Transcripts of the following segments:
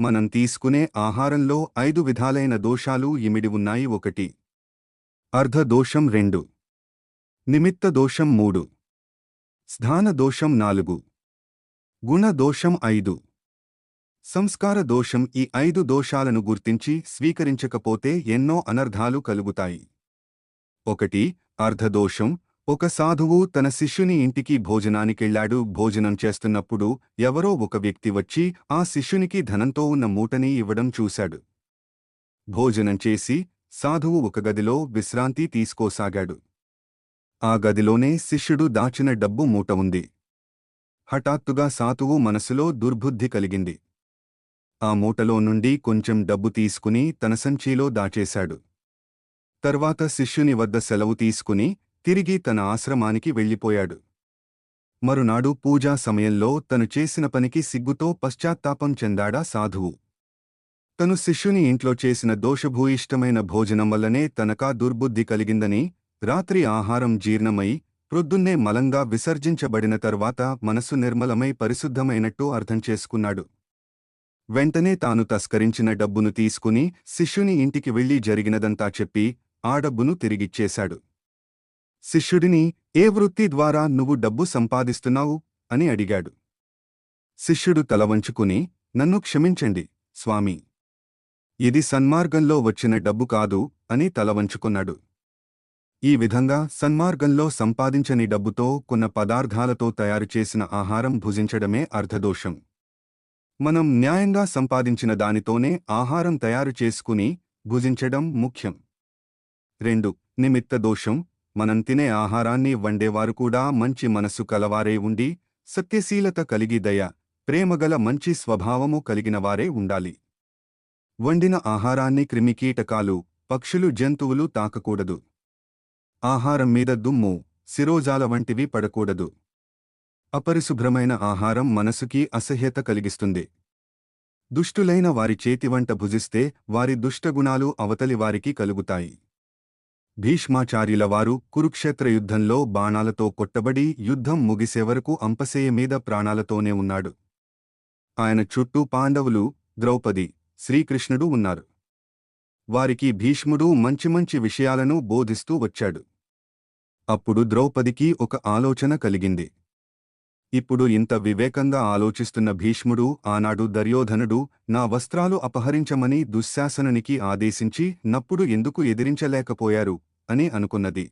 మనం తీసుకునే ఆహారంలో ఐదు విధాలైన దోషాలు ఇమిడి ఉన్నాయి. ఒకటి. అర్ధదోషం రెండు. నిమిత్త దోషం మూడు. స్థాన దోషం నాలుగు. గుణ దోషం ఐదు. సంస్కార దోషం ఈ ఐదు దోషాలను గుర్తించి స్వీకరించకపోతే ఎన్నో అనర్ధాలు కలుగుతాయి. ఒకటి. అర్ధదోషం ఒక సాధువు తన శిష్యుని ఇంటికి భోజనానికెళ్ళాడు భోజనం చేస్తున్నప్పుడు ఎవరో ఒక వ్యక్తి వచ్చి ఆ శిష్యునికి ధనంతో ఉన్న మూటని ఇవ్వడం చూశాడు. భోజనం చేసి సాధువు ఒక గదిలో విశ్రాంతి తీసుకోసాగాడు. ఆ గదిలోనే శిష్యుడు దాచిన డబ్బు మూట ఉంది. హఠాత్తుగా సాధువు మనసులో దుర్బుద్ధి కలిగింది. ఆ మూటలో నుండి కొంచెం డబ్బు తీసుకుని తన సంచిలో దాచేశాడు. తర్వాత శిష్యుని వద్ద సెలవు తీసుకుని తిరిగి తన ఆశ్రమానికి వెళ్ళిపోయాడు. మరునాడు పూజా సమయంలో తను చేసిన పనికి సిగ్గుతో పశ్చాత్తాపం చెందాడా సాధువు. తను శిష్యుని ఇంట్లో చేసిన దోషభూయిష్టమైన భోజనం వల్లనే తనకా దుర్బుద్ధి కలిగిందని రాత్రి ఆహారం జీర్ణమై ప్రొద్దున్నే మలంగా విసర్జించబడిన తర్వాత మనసు నిర్మలమై పరిశుద్ధమైనట్టు అర్థం చేసుకున్నాడు. వెంటనే తాను తస్కరించిన డబ్బును తీసుకుని శిష్యుని ఇంటికి వెళ్ళి జరిగినదంతా చెప్పి ఆ డబ్బును తిరిగిచ్చేశాడు. శిష్యుడిని ఏ వృత్తి ద్వారా నువ్వు డబ్బు సంపాదిస్తున్నావు? అని అడిగాడు. శిష్యుడు తలవంచుకుని నన్ను క్షమించండి స్వామి. ఇది సన్మార్గంలో వచ్చిన డబ్బు కాదు అని తలవంచుకున్నాడు ఈ విధంగా సన్మార్గంలో సంపాదించని డబ్బుతో కొన్న పదార్థాలతో తయారుచేసిన ఆహారం భుజించడమే అర్ధదోషం. మనం న్యాయంగా సంపాదించిన దానితోనే ఆహారం తయారు చేసుకుని భుజించడం ముఖ్యం. రెండు నిమిత్త దోషం మనం తినే ఆహారాన్ని వండేవారు కూడా మంచి మనస్సు కలవారే ఉండి సత్యశీలత కలిగి దయ ప్రేమగల మంచి స్వభావము కలిగినవారే ఉండాలి. వండిన ఆహారాన్ని క్రిమికీటకాలు పక్షులు జంతువులు తాకకూడదు. ఆహారం మీద దుమ్ము శిరోజాల వంటివి పడకూడదు. అపరిశుభ్రమైన ఆహారం మనసుకి అసహ్యత కలిగిస్తుంది. దుష్టులైన వారి చేతివంట భుజిస్తే వారి దుష్టగుణాలు అవతలి వారికి కలుగుతాయి. భీష్మాచార్యుల వారు కురుక్షేత్ర యుద్ధంలో బాణాలతో కొట్టబడి యుద్ధం ముగిసే వరకు అంపశేయ మీద ప్రాణాలతోనే ఉన్నాడు. ఆయన చుట్టూ పాండవులు ద్రౌపది శ్రీకృష్ణుడు ఉన్నారు. వారికి భీష్ముడు మంచి మంచి విషయాలను బోధిస్తూ వచ్చాడు. అప్పుడు ద్రౌపదికి ఒక ఆలోచన కలిగింది. ఇప్పుడు ఇంత వివేకంగా ఆలోచిస్తున్న భీష్ముడు ఆనాడు దర్యోధనుడు నా వస్త్రాలు అపహరించమని దుశ్శాసనునికి ఆదేశించి నప్పుడు ఎందుకు ఎదిరించలేకపోయారు? అని అనుకున్నది.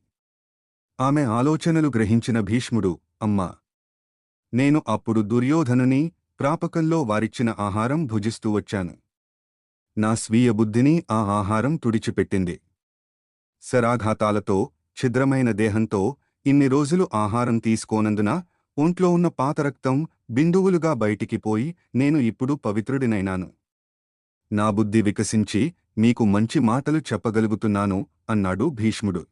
ఆమె ఆలోచనలు గ్రహించిన భీష్ముడు అమ్మా! నేను అప్పుడు దుర్యోధనుని ప్రాపకంలో వారిచ్చిన ఆహారం భుజిస్తూ వచ్చాను. నా స్వీయ బుద్ధిని ఆ ఆహారం తుడిచిపెట్టింది. శరాఘాతాలతో ఛిద్రమైన దేహంతో ఇన్ని రోజులు ఆహారం తీసుకోనందున ఒంట్లో ఉన్న పాతరక్తం బిందువులుగా బయటికి పోయి నేను ఇప్పుడు పవిత్రుడినైనాను. నా బుద్ధి వికసించి మీకు మంచి మాటలు చెప్పగలుగుతున్నాను అన్నాడు భీష్ముడు.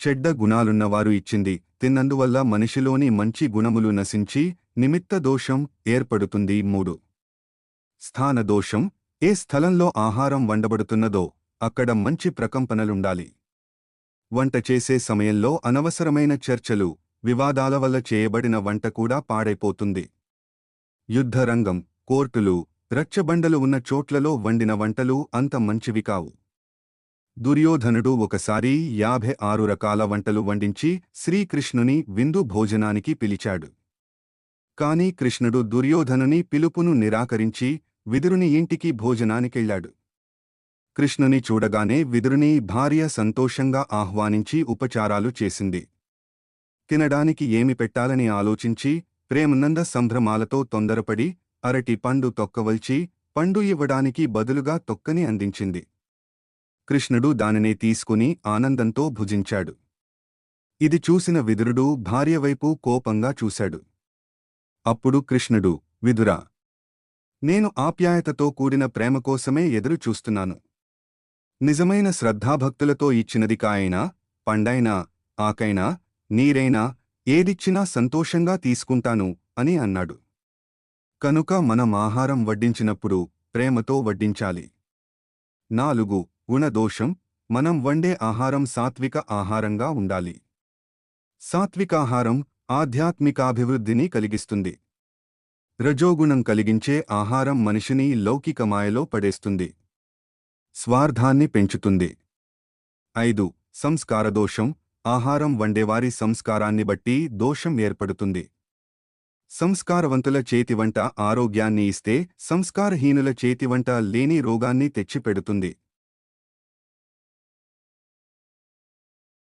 చెడ్డ గుణాలున్నవారు ఇచ్చింది తిన్నందువల్ల మనిషిలోని మంచి గుణములు నశించి నిమిత్త దోషం ఏర్పడుతుంది మూడు. స్థాన దోషం ఏ స్థలంలో ఆహారం వండబడుతున్నదో అక్కడ మంచి ప్రకంపనలుండాలి. వంట చేసే సమయంలో అనవసరమైన చర్చలు వివాదాల వల్ల చేయబడిన వంట కూడా పాడైపోతుంది. యుద్ధరంగం కోర్టులు రచ్చబండలు ఉన్న చోట్లలో వండిన వంటలు అంత మంచివి కావు. దుర్యోధనుడు ఒకసారి యాభై ఆరు రకాల వంటలు వండించి శ్రీకృష్ణుని విందు భోజనానికి పిలిచాడు. కాని కృష్ణుడు దుర్యోధనుని పిలుపును నిరాకరించి విదురుని ఇంటికి భోజనానికెళ్ళాడు కృష్ణుని చూడగానే విదురుని భార్య సంతోషంగా ఆహ్వానించి ఉపచారాలు చేసింది. తినడానికి ఏమి పెట్టాలని ఆలోచించి ప్రేమనంద సంభ్రమాలతో తొందరపడి అరటి పండు తొక్కవల్చి పండు ఇవ్వడానికి బదులుగా తొక్కని అందించింది. కృష్ణుడు దానినే తీసుకుని ఆనందంతో భుజించాడు. ఇది చూసిన విదురుడు భార్యవైపు కోపంగా చూశాడు. అప్పుడు కృష్ణుడు విదురా నేను ఆప్యాయతతో కూడిన ప్రేమ కోసమే ఎదురు చూస్తున్నాను. నిజమైన శ్రద్ధాభక్తులతో ఇచ్చినది కాయైనా పండైనా ఆకైనా నీరైనా ఏదిచ్చినా సంతోషంగా తీసుకుంటాను అని అన్నాడు. కనుక మనం ఆహారం వడ్డించినప్పుడు ప్రేమతో వడ్డించాలి. నాలుగు గుణదోషం మనం వండే ఆహారం సాత్విక ఆహారంగా ఉండాలి. సాత్వికాహారం ఆధ్యాత్మికాభివృద్ధిని కలిగిస్తుంది. రజోగుణం కలిగించే ఆహారం మనిషిని లౌకిక మాయలో పడేస్తుంది. స్వార్థాన్ని పెంచుతుంది. ఐదు సంస్కార దోషం ఆహారం వండేవారి సంస్కారాన్ని బట్టి దోషం ఏర్పడుతుంది. సంస్కారవంతుల చేతివంట ఆరోగ్యాన్ని ఇస్తే సంస్కారహీనుల చేతివంట లేని రోగాన్ని తెచ్చిపెడుతుంది.